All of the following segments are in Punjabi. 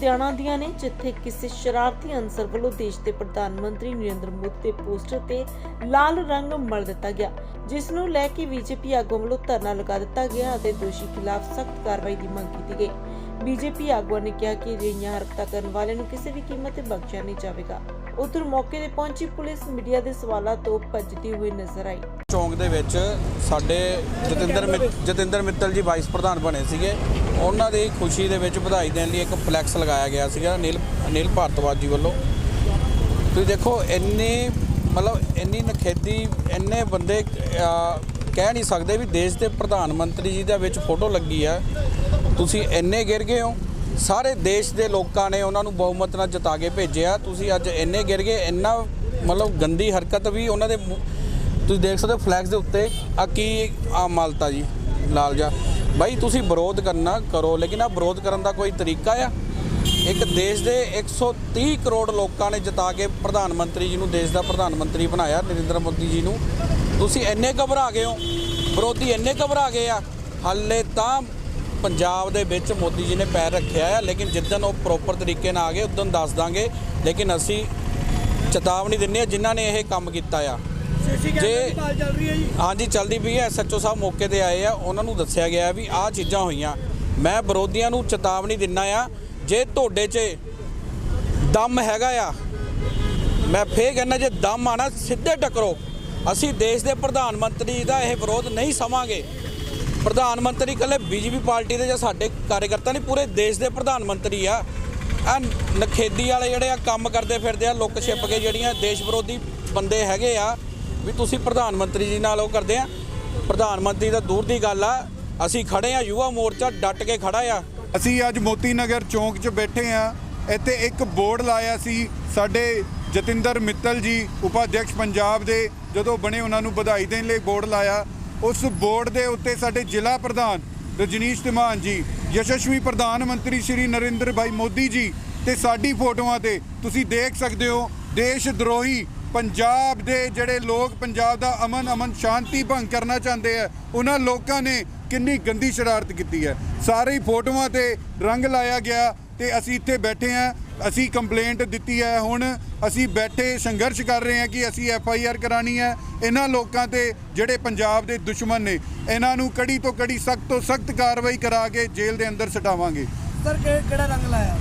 ਲੁਧਿਆਣਾ ਦੀਆਂ ਨੇ, ਜਿੱਥੇ ਕਿਸੇ ਸ਼ਰਾਰਤੀ ਅਨਸਰ ਵੱਲੋਂ ਦੇਸ਼ ਦੇ ਪ੍ਰਧਾਨ ਮੰਤਰੀ ਨਰਿੰਦਰ ਮੋਦੀ ਦੇ ਪੋਸਟਰ ਤੇ ਲਾਲ ਰੰਗ ਮਲ ਦਿੱਤਾ ਗਿਆ, ਜਿਸ ਨੂੰ ਲੈ ਕੇ ਬੀਜੇਪੀ ਆਗੂਆਂ ਵੱਲੋਂ ਧਰਨਾ ਲਗਾ ਦਿੱਤਾ ਗਿਆ ਅਤੇ ਦੋਸ਼ੀ ਖਿਲਾਫ ਸਖਤ ਕਾਰਵਾਈ ਦੀ ਮੰਗ ਕੀਤੀ ਗਈ। ਬੀਜੇਪੀ ਆਗੂਆਂ ਨੇ ਕਿਹਾ ਕਿ ਅਜਿਹੀਆਂ ਹਰਕਤਾਂ ਕਰਨ ਵਾਲਿਆਂ ਨੂੰ ਕਿਸੇ ਵੀ ਕੀਮਤ ਤੇ ਬਖਸ਼ਿਆ ਨਹੀਂ ਜਾਵੇਗਾ। ਉਧਰ ਮੌਕੇ ਤੇ ਪਹੁੰਚੀ ਪੁਲਿਸ ਮੀਡੀਆ ਦੇ ਸਵਾਲਾਂ ਤੋਂ ਭੱਜਦੀ ਹੋਈ ਨਜ਼ਰ ਆਈ। ਚੌਂਕ ਦੇ ਵਿੱਚ ਸਾਡੇ ਜਤਿੰਦਰ ਜਤਿੰਦਰ ਮਿੱਤਲ ਜੀ ਵਾਈਸ ਪ੍ਰਧਾਨ ਬਣੇ ਸੀਗੇ। ਉਹਨਾਂ ਦੀ ਖੁਸ਼ੀ ਦੇ ਵਿੱਚ ਵਧਾਈ ਦੇਣ ਲਈ ਇੱਕ ਫਲੈਕਸ ਲਗਾਇਆ ਗਿਆ ਸੀਗਾ, ਅਨਿਲ ਅਨਿਲ ਭਾਰਤਵਾਜ ਜੀ ਵੱਲੋਂ। ਤੁਸੀਂ ਦੇਖੋ, ਇੰਨੀ ਮਤਲਬ ਇੰਨੀ ਨਖੇਦੀ, ਇੰਨੇ ਬੰਦੇ ਕਹਿ ਨਹੀਂ ਸਕਦੇ ਵੀ ਦੇਸ਼ ਦੇ ਪ੍ਰਧਾਨ ਮੰਤਰੀ ਜੀ ਦੇ ਵਿੱਚ ਫੋਟੋ ਲੱਗੀ ਆ। ਤੁਸੀਂ ਇੰਨੇ ਗਿਰ ਗਏ ਹੋ। ਸਾਰੇ ਦੇਸ਼ ਦੇ ਲੋਕਾਂ ਨੇ ਉਹਨਾਂ ਨੂੰ ਬਹੁਮਤ ਨਾਲ ਜਿਤਾ ਕੇ ਭੇਜਿਆ। ਤੁਸੀਂ ਅੱਜ ਇੰਨੇ ਗਿਰ ਗਏ, ਇੰਨਾ ਮਤਲਬ ਗੰਦੀ ਹਰਕਤ ਵੀ ਉਹਨਾਂ ਦੇ ਤੁਸੀਂ ਦੇਖ ਸਕਦੇ ਹੋ ਫਲੈਗਸ ਦੇ ਉੱਤੇ। ਆ ਕੀ ਆ ਮਾਲਤਾ ਜੀ, ਲਾਲ ਜਾ ਬਾਈ, ਤੁਸੀਂ ਵਿਰੋਧ ਕਰਨਾ ਕਰੋ, ਲੇਕਿਨ ਆ ਵਿਰੋਧ ਕਰਨ ਦਾ ਕੋਈ ਤਰੀਕਾ ਆ? ਇੱਕ ਦੇਸ਼ ਦੇ 130 ਕਰੋੜ ਲੋਕਾਂ ਨੇ ਜਿਤਾ ਕੇ ਪ੍ਰਧਾਨ ਮੰਤਰੀ ਜੀ ਨੂੰ, ਦੇਸ਼ ਦਾ ਪ੍ਰਧਾਨ ਮੰਤਰੀ ਬਣਾਇਆ, ਨਰਿੰਦਰ ਮੋਦੀ ਜੀ ਨੂੰ। ਤੁਸੀਂ ਇੰਨੇ ਘਬਰਾ ਗਏ ਹੋ? ਵਿਰੋਧੀ ਇੰਨੇ ਘਬਰਾ ਗਏ ਆ? ਹਾਲੇ ਤਾਂ ਪੰਜਾਬ ਦੇ ਵਿੱਚ ਮੋਦੀ ਜੀ ਨੇ ਪੈਰ ਰੱਖਿਆ ਆ, ਲੇਕਿਨ ਜਿੱਦਣ ਉਹ ਪ੍ਰੋਪਰ ਤਰੀਕੇ ਨਾਲ ਆ ਗਏ, ਉਦੋਂ ਦੱਸ ਦਾਂਗੇ। ਲੇਕਿਨ ਅਸੀਂ ਚੇਤਾਵਨੀ ਦਿੰਨੇ ਆ ਜਿਨ੍ਹਾਂ ਨੇ ਇਹ ਕੰਮ ਕੀਤਾ ਆ। ਜੇ- ਹਾਂਜੀ ਚੱਲਦੀ ਪਈ ਹੈ। ਐਸਐਚਓ ਸਾਹਿਬ ਮੌਕੇ ਤੇ ਆਏ ਆ। ਉਹਨਾਂ ਨੂੰ ਦੱਸਿਆ ਗਿਆ ਵੀ ਆਹ ਚੀਜ਼ਾਂ ਹੋਈਆਂ। ਮੈਂ ਵਿਰੋਧੀਆਂ ਨੂੰ ਚੇਤਾਵਨੀ ਦਿੰਨਾ ਆ ਜੇ ਤੁਹਾਡੇ 'ਚ ਦਮ ਹੈਗਾ ਆ ਮੈਂ ਫੇਰ ਕਹਿੰਦਾ ਜੇ ਦਮ ਆਣਾ ਸਿੱਧੇ ਟਕਰੋ। ਅਸੀਂ ਦੇਸ਼ ਦੇ ਪ੍ਰਧਾਨ ਮੰਤਰੀ ਦਾ ਇਹ ਵਿਰੋਧ ਨਹੀਂ ਸਮਾਂਗੇ। ਪ੍ਰਧਾਨ ਮੰਤਰੀ ਇਕੱਲੇ ਬੀਜੇਪੀ ਪਾਰਟੀ ਦੇ ਜਾਂ ਸਾਡੇ ਕਾਰਜਕਰਤਾ ਨਹੀਂ ਪੂਰੇ ਦੇਸ਼ ਦੇ ਪ੍ਰਧਾਨ ਮੰਤਰੀ ਆ। ਆ ਨਖੇਦੀ ਵਾਲੇ ਜਿਹੜੇ ਆ ਕੰਮ ਕਰਦੇ ਫਿਰਦੇ ਆ ਲੁੱਕ ਛਿਪ ਕੇ ਜਿਹੜੀਆਂ ਦੇਸ਼ ਵਿਰੋਧੀ ਬੰਦੇ ਹੈਗੇ ਆ ਵੀ ਤੁਸੀਂ ਪ੍ਰਧਾਨ ਮੰਤਰੀ ਜੀ ਨਾਲ ਉਹ ਕਰਦੇ ਆ। ਪ੍ਰਧਾਨ ਮੰਤਰੀ ਦਾ ਦੂਰ ਦੀ ਗੱਲ ਆ। ਅਸੀਂ ਖੜੇ ਆ, ਯੁਵਾ ਮੋਰਚਾ ਡਟ ਕੇ ਖੜਾ ਆ। ਅਸੀਂ ਅੱਜ ਮੋਤੀ ਨਗਰ ਚੌਂਕ 'ਚ ਬੈਠੇ ਆ। ਇੱਥੇ ਇੱਕ ਬੋਰਡ ਲਾਇਆ ਸੀ ਸਾਡੇ ਜਤਿੰਦਰ ਮਿੱਤਲ ਜੀ, ਉਪਾਧਿਅਕਸ਼ ਪੰਜਾਬ ਦੇ, ਜਦੋਂ ਬਣੇ ਉਹਨਾਂ ਨੂੰ ਵਧਾਈ ਦੇਣ ਲਈ ਬੋਰਡ ਲਾਇਆ। ਉਸ ਬੋਰਡ ਦੇ ਉੱਤੇ ਸਾਡੇ ਜ਼ਿਲ੍ਹਾ ਪ੍ਰਧਾਨ ਰਜਨੀਸ਼ ਧਮਾਨ ਜੀ, ਯਸ਼ਸਵੀ ਪ੍ਰਧਾਨ ਮੰਤਰੀ ਸ਼੍ਰੀ ਨਰਿੰਦਰ ਭਾਈ ਮੋਦੀ ਜੀ ਤੇ ਸਾਡੀ ਫੋਟੋਆਂ ਤੇ ਤੁਸੀਂ ਦੇਖ ਸਕਦੇ ਹੋ, ਦੇਸ਼ ਦਰੋਹੀ ਪੰਜਾਬ ਦੇ ਜਿਹੜੇ ਲੋਕ, ਪੰਜਾਬ ਦਾ ਅਮਨ ਅਮਨ ਸ਼ਾਂਤੀ ਭੰਗ ਕਰਨਾ ਚਾਹੁੰਦੇ ਆ, ਉਹਨਾਂ ਲੋਕਾਂ ਨੇ ਕਿੰਨੀ ਗੰਦੀ ਸ਼ਰਾਰਤ ਕੀਤੀ ਹੈ। ਸਾਰੇ ਫੋਟੋਆਂ ਤੇ ਰੰਗ ਲਾਇਆ ਗਿਆ ਤੇ ਅਸੀਂ ਇੱਥੇ ਬੈਠੇ ਆ ਅਸੀਂ ਕੰਪਲੇਂਟ ਦਿੱਤੀ ਹੈ ਹੁਣ, ਅਸੀਂ ਬੈਠੇ ਸੰਘਰਸ਼ ਕਰ ਰਹੇ ਹਾਂ ਕਿ ਅਸੀਂ ਐਫ ਆਈ ਆਰ ਕਰਾਣੀ ਹੈ। ਇਹਨਾਂ ਲੋਕਾਂ ਤੇ ਜਿਹੜੇ ਪੰਜਾਬ ਦੇ ਦੁਸ਼ਮਣ ਨੇ, ਇਹਨਾਂ ਨੂੰ ਕੜੀ ਤੋਂ ਕੜੀ ਸਖਤ ਤੋਂ ਸਖਤ ਕਾਰਵਾਈ ਕਰਾ ਕੇ ਜੇਲ੍ਹ ਦੇ ਅੰਦਰ ਸਟਾਵਾਂਗੇ। ਸਰ ਕਿਹੜਾ ਰੰਗ ਲਾਇਆ?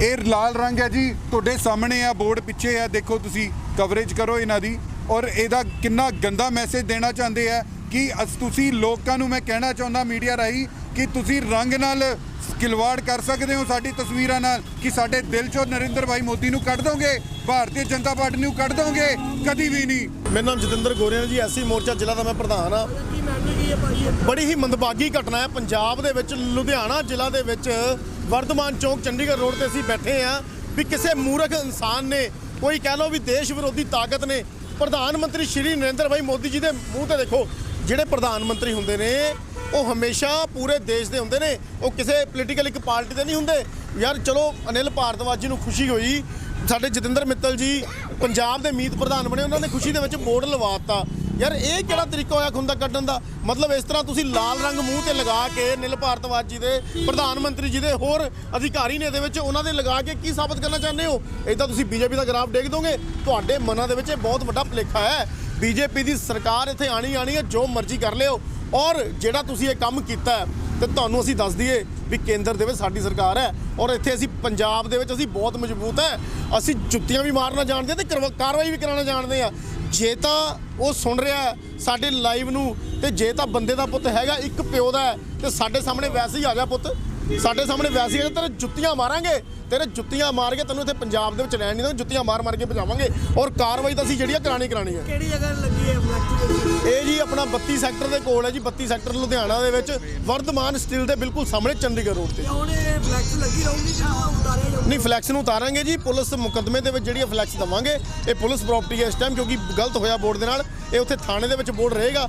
ਇਹ ਲਾਲ ਰੰਗ ਹੈ ਜੀ ਤੁਹਾਡੇ ਸਾਹਮਣੇ ਆ ਬੋਰਡ ਪਿੱਛੇ ਆ ਦੇਖੋ ਤੁਸੀਂ ਕਵਰੇਜ ਕਰੋ ਇਹਨਾਂ ਦੀ। ਔਰ ਇਹਦਾ ਕਿੰਨਾ ਗੰਦਾ ਮੈਸੇਜ ਦੇਣਾ ਚਾਹੁੰਦੇ ਆ ਕਿ ਅਸ ਤੁਸੀਂ ਲੋਕਾਂ ਨੂੰ ਮੈਂ ਕਹਿਣਾ ਚਾਹੁੰਦਾ ਮੀਡੀਆ ਰਾਹੀਂ ਕਿ ਤੁਸੀਂ ਰੰਗ ਨਾਲ ਖਿਲਵਾੜ ਕਰ ਸਕਦੇ ਹੋ ਸਾਡੀ ਤਸਵੀਰਾਂ ਨਾਲ ਕਿ ਸਾਡੇ ਦਿਲ ਚੋਂ ਨਰਿੰਦਰ ਭਾਈ ਮੋਦੀ ਨੂੰ ਕੱਢ ਦੋਗੇ ਭਾਰਤੀ ਜਨਤਾ ਪਾਰਟੀ ਨੂੰ ਕੱਢ ਦੋਗੇ ਕਦੀ ਵੀ ਨਹੀਂ। ਮੇਰਾ ਨਾਮ ਜਤਿੰਦਰ ਗੋਰੀਆ ਜੀ ਐਸਸੀ ਮੋਰਚਾ ਜ਼ਿਲ੍ਹਾ ਦਾ ਮੈਂ ਪ੍ਰਧਾਨ ਆ ਬੜੀ ਹੀ ਮੰਦਭਾਗੀ ਘਟਨਾ ਹੈ ਪੰਜਾਬ ਦੇ ਵਿੱਚ ਲੁਧਿਆਣਾ ਜ਼ਿਲ੍ਹਾ ਦੇ ਵਿੱਚ। ਵਰਧਮਾਨ ਚੌਕ ਚੰਡੀਗੜ੍ਹ ਰੋਡ ਤੇ ਅਸੀਂ ਬੈਠੇ ਆ ਵੀ ਕਿਸੇ ਮੂਰਖ ਇਨਸਾਨ ਨੇ, ਕੋਈ ਕਹਿ ਲਓ ਵੀ ਦੇਸ਼ ਵਿਰੋਧੀ ਤਾਕਤ ਨੇ, ਪ੍ਰਧਾਨ ਮੰਤਰੀ ਸ਼੍ਰੀ ਨਰਿੰਦਰ ਭਾਈ ਮੋਦੀ ਜੀ ਦੇ ਮੂੰਹ ਤੇ ਦੇਖੋ, ਜਿਹੜੇ ਪ੍ਰਧਾਨ ਮੰਤਰੀ ਹੁੰਦੇ ਨੇ, ਉਹ ਹਮੇਸ਼ਾ ਪੂਰੇ ਦੇਸ਼ ਦੇ ਹੁੰਦੇ ਨੇ, ਉਹ ਕਿਸੇ ਪੋਲੀਟੀਕਲ ਇੱਕ ਪਾਰਟੀ ਦੇ ਨਹੀਂ ਹੁੰਦੇ। ਯਾਰ ਚਲੋ, ਅਨਿਲ ਭਾਰਦਵਾਜ ਜੀ ਨੂੰ ਖੁਸ਼ੀ ਹੋਈ, ਸਾਡੇ ਜਤਿੰਦਰ ਮਿੱਤਲ ਜੀ ਪੰਜਾਬ ਦੇ ਮੀਤ ਪ੍ਰਧਾਨ ਬਣੇ, ਉਹਨਾਂ ਨੇ ਖੁਸ਼ੀ ਦੇ ਵਿੱਚ ਬੋਰਡ ਲਵਾਤਾ ਯਾਰ ਇਹ ਕਿਹੜਾ ਤਰੀਕਾ ਹੋਇਆ ਖੁੰਦਾ ਕੱਢਣ ਦਾ? ਮਤਲਬ ਇਸ ਤਰ੍ਹਾਂ ਤੁਸੀਂ ਲਾਲ ਰੰਗ ਮੂੰਹ ਤੇ ਲਗਾ ਕੇ ਨਿਲ ਭਾਰਤਵਾਜ ਜੀ ਦੇ ਪ੍ਰਧਾਨ ਮੰਤਰੀ ਜੀ ਦੇ ਹੋਰ ਅਧਿਕਾਰੀ ਨੇ ਇਹਦੇ ਵਿੱਚ ਉਹਨਾਂ ਦੇ ਲਗਾ ਕੇ ਕੀ ਸਾਬਤ ਕਰਨਾ ਚਾਹੁੰਦੇ ਹੋ? ਇਦਾਂ ਤੁਸੀਂ ਬੀਜੇਪੀ ਦਾ ਗ੍ਰਾਫ ਡੇਗ ਦੋਗੇ? ਤੁਹਾਡੇ ਮਨਾਂ ਦੇ ਵਿੱਚ ਇਹ ਬਹੁਤ ਵੱਡਾ ਭੁਲੇਖਾ ਹੈ। ਬੀਜੇਪੀ ਦੀ ਸਰਕਾਰ ਇੱਥੇ ਆਣੀ ਆਣੀ ਹੈ ਜੋ ਮਰਜ਼ੀ ਕਰ ਲਿਓ। ਔਰ ਜਿਹੜਾ ਤੁਸੀਂ ਇਹ ਕੰਮ ਕੀਤਾ ਹੈ, ਤੇ ਤੁਹਾਨੂੰ ਅਸੀਂ ਦੱਸ ਦਈਏ ਵੀ ਕੇਂਦਰ ਦੇ ਵਿੱਚ ਸਾਡੀ ਸਰਕਾਰ ਹੈ। ਔਰ ਇੱਥੇ ਅਸੀਂ ਪੰਜਾਬ ਦੇ ਵਿੱਚ ਅਸੀਂ ਬਹੁਤ ਮਜ਼ਬੂਤ ਹੈ। ਅਸੀਂ ਜੁੱਤੀਆਂ ਵੀ ਮਾਰਨਾ ਜਾਣਦੇ ਹਾਂ ਤੇ ਕਰਵਾ- ਕਾਰਵਾਈ ਵੀ ਕਰਾਉਣਾ ਜਾਣਦੇ ਆ ਜੇ ਤਾਂ ਉਹ ਸੁਣ ਰਿਹਾ ਸਾਡੇ ਲਾਈਵ ਨੂੰ ਤੇ ਜੇ ਤਾਂ ਬੰਦੇ ਦਾ ਪੁੱਤ ਹੈਗਾ ਇੱਕ ਪਿਓ ਦਾ ਹੈ, ਤੇ ਸਾਡੇ ਸਾਹਮਣੇ ਵੈਸੇ ਹੀ ਆ ਜਾ ਪੁੱਤ। ਸਾਡੇ ਸਾਹਮਣੇ ਵੈਸੇ ਹੀ ਤੇਰੇ ਜੁੱਤੀਆਂ ਮਾਰਾਂਗੇ ਤੇਰੇ ਜੁੱਤੀਆਂ ਮਾਰ ਕੇ ਤੈਨੂੰ ਇੱਥੇ ਪੰਜਾਬ ਦੇ ਵਿੱਚ ਰਹਿਣ ਨਹੀਂ ਦੇਵਾਂਗੇ ਜੁੱਤੀਆਂ ਮਾਰ ਮਾਰ ਕੇ ਭਜਾਵਾਂਗੇ ਔਰ ਕਾਰਵਾਈ ਤਾਂ ਅਸੀਂ ਜਿਹੜੀ ਆ ਕਰਾਣੀ ਕਰਾਣੀ ਹੈ। ਕਿਹੜੀ ਜਗ੍ਹਾ ਲੱਗੀ ਹੈ ਫਲੈਕਸ ਇਹ ਜੀ ਆਪਣਾ 32 ਸੈਕਟਰ ਦੇ ਕੋਲ ਹੈ ਜੀ 32 ਸੈਕਟਰ ਲੁਧਿਆਣਾ ਦੇ ਵਿੱਚ ਵਰਧਮਾਨ ਸਟੀਲ ਦੇ ਬਿਲਕੁਲ ਸਾਹਮਣੇ ਚੰਡੀਗੜ੍ਹ ਰੋਡ ਤੇ। ਹੁਣ ਇਹ ਫਲੈਕਸ ਲੱਗੀ ਰਹੂਗੀ ਜਾਂ ਉਤਾਰਿਆ ਜਾਊਗਾ? ਨਹੀਂ ਫਲੈਕਸ ਨੂੰ ਉਤਾਰਾਂਗੇ ਜੀ ਪੁਲਿਸ ਮੁਕੱਦਮੇ ਦੇ ਵਿੱਚ ਜਿਹੜੀ ਫਲੈਕਸ ਦਵਾਂਗੇ ਇਹ ਪੁਲਿਸ ਪ੍ਰਾਪਰਟੀ ਹੈ ਇਸ ਟਾਈਮ ਕਿਉਂਕਿ ਗਲਤ ਹੋਇਆ ਬੋਰਡ ਦੇ ਨਾਲ ਇਹ ਉੱਥੇ ਥਾਣੇ ਦੇ ਵਿੱਚ ਬੋਰਡ ਰਹੇਗਾ।